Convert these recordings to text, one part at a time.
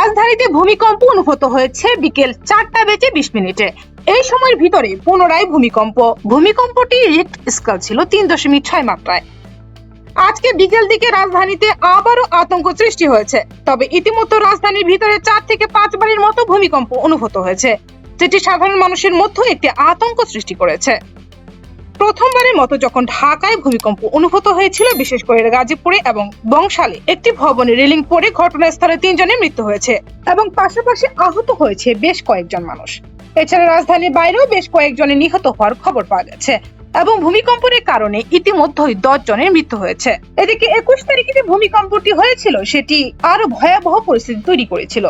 রাজধানীতে ভূমিকম্প অনুভূত হয়েছে বিকেল চারটা বেজে বিশ মিনিটে। এই সময়ের ভিতরে পুনরায় ভূমিকম্প। ভূমিকম্পটি রিক্ট স্কেল ছিল তিন দশমিক ছয় মাত্রায়। আজকে বিকেল দিকে রাজধানীতে আবারও আতঙ্ক সৃষ্টি হয়েছে। তবে ইতিমধ্যে রাজধানীর ভিতরে চার থেকে পাঁচ বারের মতো ভূমিকম্প অনুভূত হয়েছে। যেটি সাধারণ মানুষের মধ্যে একটি আতঙ্ক সৃষ্টি করেছে। প্রথমবারের মতো যখন ঢাকায় ভূমিকম্প অনুভূত হয়েছিল, বিশেষ করে গাজীপুরে এবং বংশালে একটি ভবনে রেলিং পড়ে ঘটনাস্থলে তিনজনের মৃত্যু হয়েছে এবং পাশাপাশি আহত হয়েছে বেশ কয়েকজন মানুষ। এছাড়া রাজধানীর বাইরেও বেশ কয়েকজনের নিহত হওয়ার খবর পাওয়া গেছে এবং ভূমিকম্পের কারণে ইতিমধ্যেই দশ জনের মৃত্যু হয়েছে। এদিকে একুশ তারিখে যে ভূমিকম্পটি হয়েছিল, সেটি আরও ভয়াবহ পরিস্থিতি তৈরি করেছিল।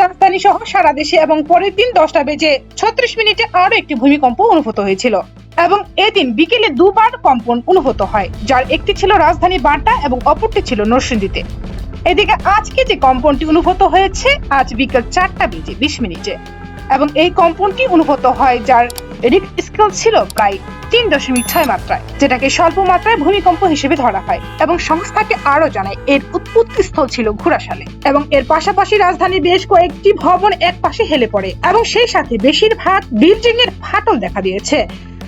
রাজধানী সহ সারা দেশে এবং পরের দিন দশটা বেজে ছত্রিশ মিনিটে আরও একটি ভূমিকম্প অনুভূত হয়েছিল। এবং এদিন বিকেলে দুবার কম্পন অনুভূত হয়, যার একটি ছিল রাজধানী বাড্ডা এবং অপরটি ছিল নরসিংদীতে। এদিকে আজকে যে কম্পনটি অনুভূত হয়েছে, আজ বিকেল চারটা বেজে বিশ মিনিটে। এবং এই কম্পনটি অনুভূত হয় যার স্কেল ছিল প্রায় তিন দশমিক ছয় মাত্রায়, যেটাকে স্বল্প মাত্রায় ভূমিকম্প হিসেবে ধরা হয় এবং সংস্থাকে আরও জানায় এর উৎপত্তি স্থল ছিল ঘোড়াশালে। এবং এর পাশাপাশি রাজধানীর বেশ কয়েকটি ভবন এক পাশে হেলে পড়ে এবং সেই সাথে বেশিরভাগ বিল্ডিং এর ফাটল দেখা দিয়েছে।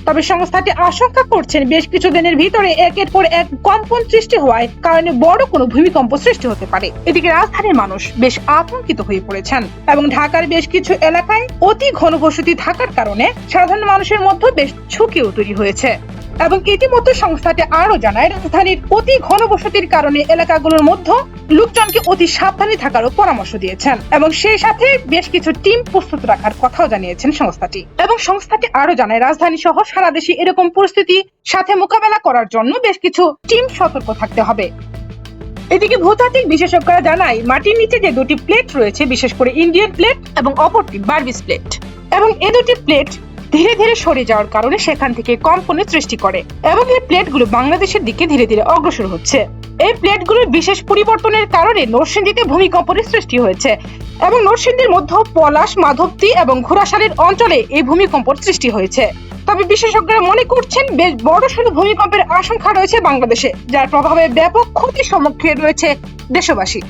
তবে সংস্থাটি আশঙ্কা করছেন বেশ কিছু দিনের ভিতরে একের পর এক কম্পন সৃষ্টি হওয়ায় কারণে বড় কোনো ভূমিকম্প সৃষ্টি হতে পারে। এদিকে রাজধানীর মানুষ বেশ আতঙ্কিত হয়ে পড়েছেন এবং ঢাকার বেশ কিছু এলাকায় অতি ঘনবসতি থাকার কারণে সাধারণ মানুষের মধ্যে বেশ ঝুঁকিও তৈরি হয়েছে। এবং ইতিমধ্যে সংস্থাটি আরও জানায়, রাজধানীর অতি ঘনবসতির কারণে এলাকাগুলোর মধ্যে লোকজনকে অতি সাবধানে থাকারও পরামর্শ দিয়েছেন। এবং সেই সাথে বেশ কিছু টিম প্রস্তুত রাখার কথাও জানিয়েছেন সংস্থাটি। এবং সংস্থাটি আরও জানায়, রাজধানী সহ সারা দেশে এরকম পরিস্থিতি সাথে মোকাবেলা করার জন্য বেশ কিছু টিম সতর্ক থাকতে হবে। এদিকে ভূতাত্ত্বিক বিশেষজ্ঞরা জানায়, মাটির নিচে যে দুটি প্লেট রয়েছে, বিশেষ করে ইন্ডিয়ান প্লেট এবং অপরটি বার্বিস প্লেট। এবং এ দুটি প্লেট ধীরে ধীরে সরে যাওয়ার কারণে সেখান থেকে কম্পনের সৃষ্টি করে এবং এই প্লেটগুলো বাংলাদেশের দিকে ধীরে ধীরে অগ্রসর হচ্ছে। এই প্লেটগুলোর বিশেষ পরিবর্তনের কারণে নরসিংদীতে ভূমিকম্পের সৃষ্টি হয়েছে এবং নরসিংদীর মধ্যে পলাশ, মাধবতী এবং ঘোড়াশালের অঞ্চলে এই ভূমিকম্পর সৃষ্টি হয়েছে। তবে বিশেষজ্ঞরা মনে করছেন, বেশ বড় সড় ভূমিকম্পের আশঙ্কা রয়েছে বাংলাদেশে, যার প্রভাবে ব্যাপক ক্ষতির সম্মুখীন রয়েছে দেশবাসী।